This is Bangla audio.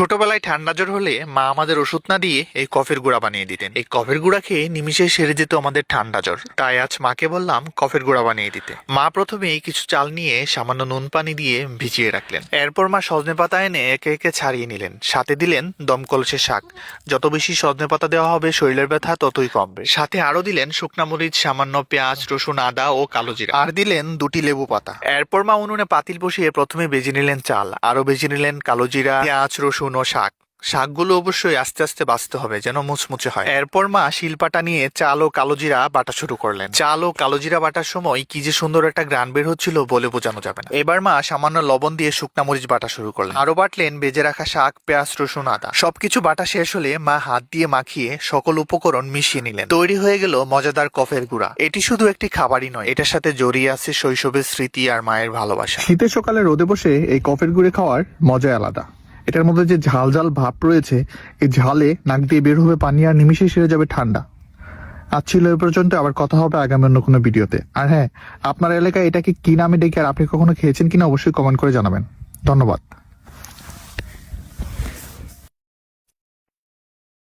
ছোটবেলায় ঠান্ডা জ্বর হলে মা আমাদের ওষুধ না দিয়ে এই কফের গুঁড়া বানিয়ে দিতেন। এই কফের গুঁড়া খেয়ে নিমিশে সেরে যেত আমাদের ঠান্ডা জ্বর। তাই আজ মাকে বললাম কফের গুঁড়া বানিয়ে দিতে। মা প্রথমেই কিছু চাল নিয়ে সামান্য নুন পানি দিয়ে ভিজিয়ে রাখলেন। এরপর মা সজনে পাতা এনে একে একে ছাড়িয়ে নিলেন। সাথে দিলেন দমকলসের শাক। যত বেশি সজনে পাতা দেওয়া হবে, শরীরের ব্যথা ততই কমবে। সাথে আরও দিলেন শুকনা মরিচ, সামান্য পেঁয়াজ, রসুন, আদা ও কালো জিরা। আর দিলেন দুটি লেবু পাতা। এরপর মা উনুনে পাতিল বসিয়ে প্রথমে বেজে নিলেন চাল। আরও বেজে নিলেন কালো জিরা, পেঁয়াজ, রসুন ও শাক। শাকগুলো অবশ্যই আস্তে আস্তে বাঁচতে হবে যেন মুচমুচে হয়। এরপর মা শিলপাটা নিয়ে চাল ও কালোজিরা বাটা শুরু করলেন। চাল ও কালোজিরা বাটার সময় কি যে সুন্দর একটা গ্রান বের হচ্ছিল বলে বোঝানো যাবে না। এবার মা সামান্য লবণ দিয়ে শুকনা মরিচ বাটা শুরু করলেন। আরও বাটলেন বেজে রাখা শাক, পেঁয়াজ, রসুন, আদা। সবকিছু বাটা শেষ হলে মা হাত দিয়ে মাখিয়ে সকল উপকরণ মিশিয়ে নিলেন। তৈরি হয়ে গেল মজাদার কফের গুঁড়া। এটি শুধু একটি খাবারই নয়, এটার সাথে জড়িয়ে আছে শৈশবের স্মৃতি আর মায়ের ভালোবাসা। শীতের সকালে রোদে বসে এই কফের গুঁড়ে খাওয়ার মজাই আলাদা। এটার মধ্যে যে ঝাল ঝাল ভাব রয়েছে, এই ঝালে নাক দিয়ে বের হবে পানি আর নিমিশে সেরে যাবে ঠান্ডা। আজ ছিল এ পর্যন্ত, আবার কথা হবে আগামী অন্য কোনো ভিডিওতে। আর হ্যাঁ আপনার এলাকায় এটাকে কি নামে ডেকে আর আপনি কখনো খেয়েছেন কিনা অবশ্যই কমেন্ট করে জানাবেন। ধন্যবাদ।